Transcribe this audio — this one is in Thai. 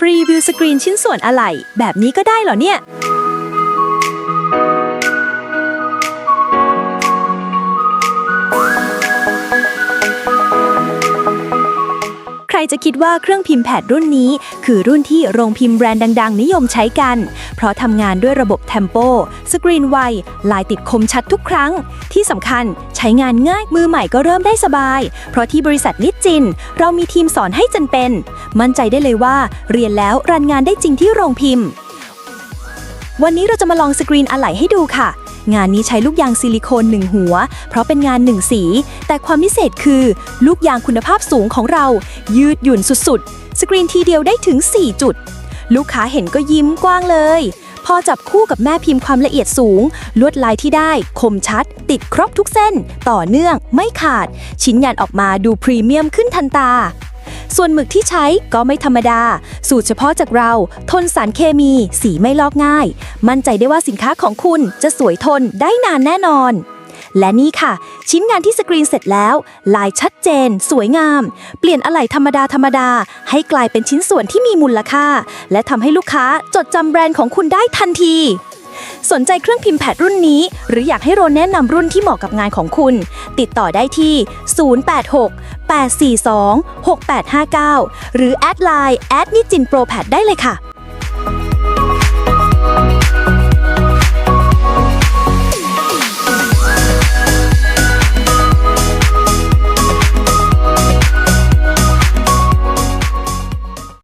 ฟรีวิวสกรีนชิ้นส่วนอะไหล่แบบนี้ก็ได้เหรอเนี่ย ใครจะคิดว่าเครื่องพิมพ์แพดรุ่นนี้ คือรุ่นที่โรงพิมพ์แบรนด์ดัง ๆ นิยมใช้กัน เพราะทำงานด้วยระบบ Tempo สกรีนไว ลายติดคมชัดทุกครั้ง ที่สำคัญ ใช้งานง่ายมือใหม่ก็เริ่มได้สบาย เพราะที่บริษัทนิจจิน เรามีทีมสอนให้จนเป็น มั่นใจได้เลยว่า เรียนแล้วรันงานได้จริงที่โรงพิมพ์ วันนี้เราจะมาลองสกรีนอะไหล่ให้ดูค่ะ งานนี้ใช้ลูกยางซิลิโคนหนึ่งหัว เพราะเป็นงานหนึ่งสี แต่ความพิเศษคือ ลูกยางคุณภาพสูงของเรา ยืดหยุ่นสุดๆ สกรีนทีเดียวได้ถึง 4 จุด ลูกค้าเห็นก็ยิ้มกว้างเลย พอจับคู่กับแม่พิมพ์ความละเอียดสูง ลวดลายที่ได้คมชัด ติดครบทุกเส้น ต่อเนื่องไม่ขาด ชิ้นงานออกมาดูพรีเมียมขึ้นทันตา ส่วนหมึกที่ใช้ก็ไม่ธรรมดา สูตรเฉพาะจากเรา ทนสารเคมี สีไม่ลอกง่าย มั่นใจได้ว่าสินค้าของคุณจะสวยทนได้นานแน่นอน และนี่ค่ะ ชิ้นงานที่สกรีนเสร็จแล้ว ลายชัดเจน สวยงาม เปลี่ยนอะไหล่ธรรมดาธรรมดา ให้กลายเป็นชิ้นส่วนที่มีมูลค่า และทำให้ลูกค้าจดจำแบรนด์ของคุณได้ทันที สนใจเครื่องพิมพ์แพดรุ่นนี้ หรืออยากให้โรนแนะนำรุ่นที่เหมาะกับงานของคุณ ติดต่อได้ที่ 086 842 6859 หรือแอดไลน์แอดนิจินโปรแพดได้เลยค่ะ